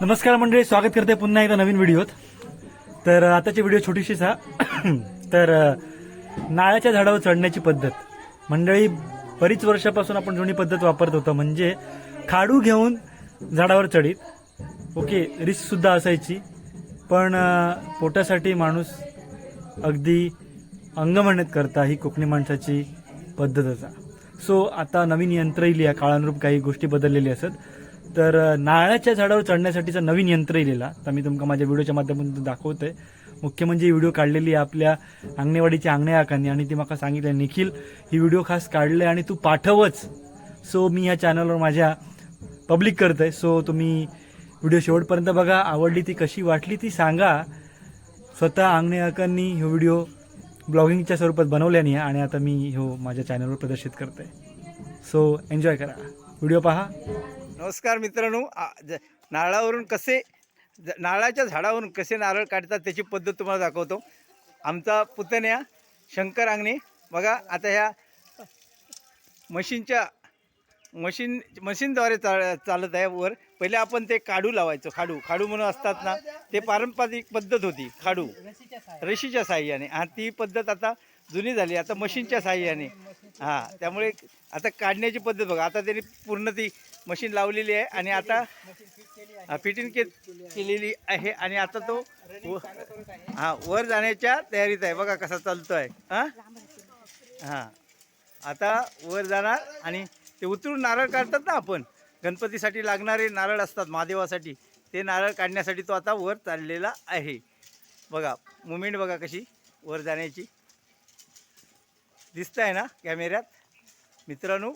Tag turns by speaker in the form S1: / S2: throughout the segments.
S1: नमस्कार मंडळी स्वागत करते पुन्हा एकदा नवीन व्हिडिओत. तर आताची व्हिडिओ छोटीशीच हा तर नाळ्याच्या झाडावर चढण्याची पद्धत. मंडळी बरीच वर्षापासून आपण जुनी पद्धत वापरत होतो म्हणजे खाडू घेऊन झाडावर चढीत. ओके रिस्क सुद्धा असायची पण पोटासाठी माणूस अगदी अंगमणत करता ही कोकणी माणसाची पद्धतच असा. सो आता नवीन यंत्र येईल या काळानुरूप काही गोष्टी बदललेल्या असत. तर अ, नारळाच्या झाडावर चढण्यासाठीचं नवीन यंत्र लिहिला तर मी तुमका माझ्या व्हिडिओच्या माध्यमातून दाखवतोय. मुख्य म्हणजे ही व्हिडिओ काढलेली आहे आपल्या अंगणेवाडीच्या अंगणे आकांनी आणि ती मला सांगितलं निखिल ही व्हिडिओ खास काढले आणि तू पाठवच. सो मी या चॅनलवर माझ्या पब्लिक करतोय. सो तुम्ही व्हिडिओ शेवटपर्यंत बघा. आवडली ती कशी वाटली ती सांगा. स्वतः अंगणे आकांनी हा व्हिडिओ ब्लॉगिंगच्या स्वरूपात बनवल्याने आणि आता मी हो माझ्या चॅनलवर प्रदर्शित करतोय. सो एन्जॉय करा. व्हिडिओ पहा.
S2: नमस्कार मित्रांनो. नारळावरून कसे ज- नारळाच्या झाडावरून कसे नारळ काढतात त्याची पद्धत तुम्हाला दाखवतो. आमचा पुतण्या शंकर अंगणे बघा आता ह्या मशीनच्या मशीन मशीनद्वारे चा चालत आहे वर. पहिले आपण ते काढू लावायचो खाडू. खाडू म्हणून असतात ना ते पारंपरिक पद्धत होती खाडू. रशीच्या साह्याने हा ती पद्धत आता जुनी झाली. आता मशीनच्या साह्याने. हां त्यामुळे आता काढण्याची पद्धत बघा. आता त्यांनी पूर्ण ती मशीन लावलेली आहे आणि आता फिटिंग के केलेली आहे आणि आता तो व- वर जाण्याच्या तयारीत आहे. बघा कसा चालतोय. हां? हां. आता वर जाणार आणि ते उतरून नारळ काढतात ना आपण. गणपतीसाठी लागणारे नारळ असतात महादेवासाठी. ते नारळ काढण्यासाठी तो आता वर चाललेला आहे. बघा मुमेंट बघा कशी वर जाण्याची. दिसत आहे ना कॅमेऱ्यात? मित्रांनो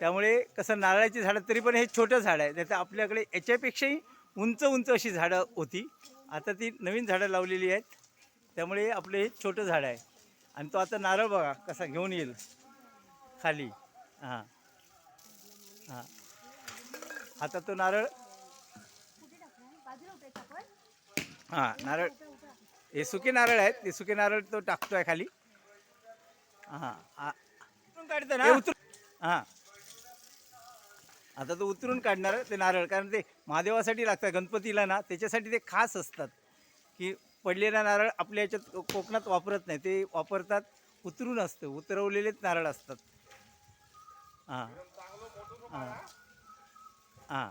S2: त्यामुळे कसं नारळाची झाडं तरी पण हे छोटं झाड आहे. नाही तर आपल्याकडे याच्यापेक्षाही उंच उंच अशी झाडं होती. आता ती नवीन झाडं लावलेली आहेत. त्यामुळे आपलं हे छोटं झाड आहे. आणि तो आता नारळ बघा कसा घेऊन येईल. खाली. हां. हां. आता तो नारळ हां नारळ हे सुके नारळ आहेत. ते सुके नारळ तो टाकतो आहे खाली. हां उतरून काढतं ना? उतर हां. आता तो उतरून काढणार ते नारळ. कारण ते महादेवासाठी लागतात गणपतीला ना त्याच्यासाठी ते खास असतात. की पडलेला नारळ आपल्या याच्यात कोकणात वापरत नाही. ते वापरतात उतरून असतं. उतरवलेलेच नारळ असतात. हां. हां. हां.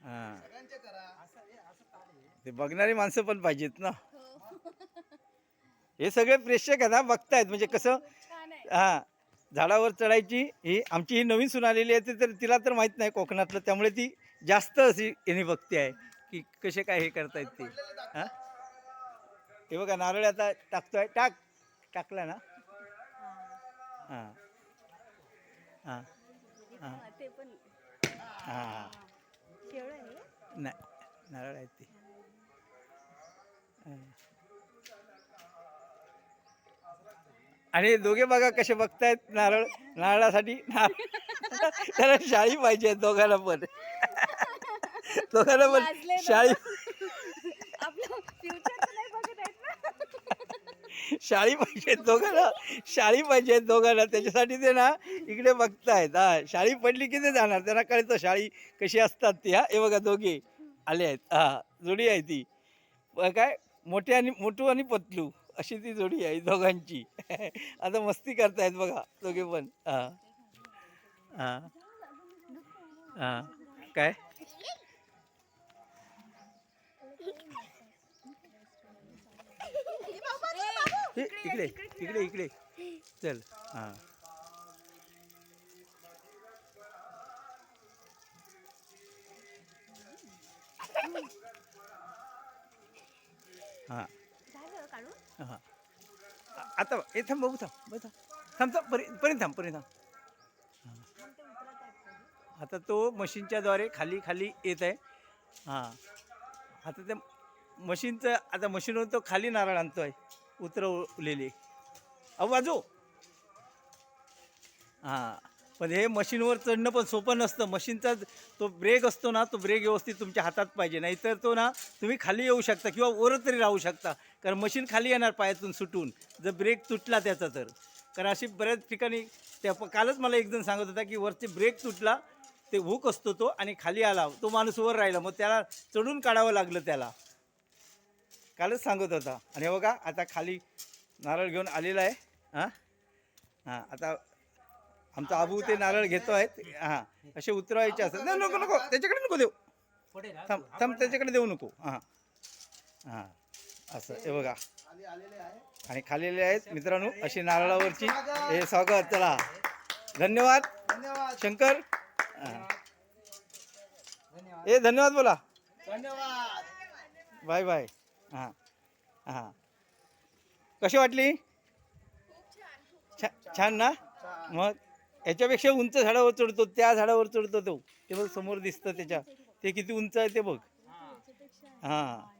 S2: हां. ते बघणारी माणसं पण पाहिजेत ना. हे. सगळे प्रेक्षक आहेत ना बघतायत. म्हणजे कसं
S3: आहे.
S2: हां झाडावर चढायची ही आमची ही नवीन सून आलेली आहे ते तर तिला तर माहीत नाही कोकणातलं. त्यामुळे ती जास्त अशी याने बघते आहे की कसे काय हे करतायत ते. हां? हे बघा नारळ आता टाकतोय. टाक. टाकला ना? हां. हां. हां.
S3: हा, ते पण.
S2: हां.
S3: शेवळ आहे
S2: नाही नारळ आहेत ते. आणि दोघे बघा कसे बघतायत नारळ नारळासाठी नारळ त्याला शाळी पाहिजे दोघांना पण दोघांना पण. शाळी
S3: आपलं फ्युचर नाही बघत आहेत ना
S2: शाळी पाहिजे दोघांना. शाळी पाहिजे दोघांना. त्याच्यासाठी ते ना इकडे बघतायत. हा शाळी पडली की ते जाणार? त्यांना कळतं शाळी कशी असतात ती हा. हे बघा दोघे आले आहेत. हा जोडी आहे ती. काय? मोठे आणि मोठू आणि पतलू. अशी ती जोडी आहे दोघांची. आता मस्ती करतायत बघा दोघे पण. हा. हा. हा. काय? हे, इकडे इकडे इकडे चल. हां. हां. हां. आता हे थांब बघू थांब बघ थांब. थांब परी पर्यंत थांब पर्यंत थांब. आता तो मशीनच्या द्वारे खाली खाली येत आहे. हां. आता त्या मशीनचं आता मशीनवर तो खाली नारळ आणतो आहे उतरवलेले. अहो बाजू. हां पण हे मशीनवर चढणं पण सोपं नसतं. मशीनचा तो ब्रेक असतो ना तो ब्रेक व्यवस्थित तुमच्या हातात पाहिजे. नाहीतर तो ना तुम्ही खाली येऊ शकता किंवा वर तरी राहू शकता. कारण मशीन खाली येणार पायातून सुटून. जर ब्रेक तुटला त्याचा तर. कारण अशी बऱ्याच ठिकाणी त्या कालच मला एक जण सांगत होता की वरचे ब्रेक तुटला ते हुक असतो तो आणि खाली आला तो माणूस वर राहिला. मग त्याला चढून काढावं लागलं त्याला. कालच सांगत होता. आणि हे बघा आता खाली नारळ घेऊन आलेला आहे. हां? हां आता आमचा आबू ते नारळ घेतो आहेत. हां असे उतरवायचे असतात. नाही नको नको त्याच्याकडे नको देऊ. थांब थांब त्याच्याकडे देऊ नको. हां. हां असं. हे बघा. आणि खालेले आहेत मित्रांनो अशी नारळावरची. हे स्वागत चला. धन्यवाद. शंकर. हां. ए धन्यवाद बोला. Bye bye. हां. हां. कशी वाटली? छा- छान ना? मग याच्यापेक्षा उंच झाडावर चढतो त्या झाडावर चढतो तो. ते बघ समोर दिसतं त्याच्या. ते किती उंच आहे ते बघ. हां.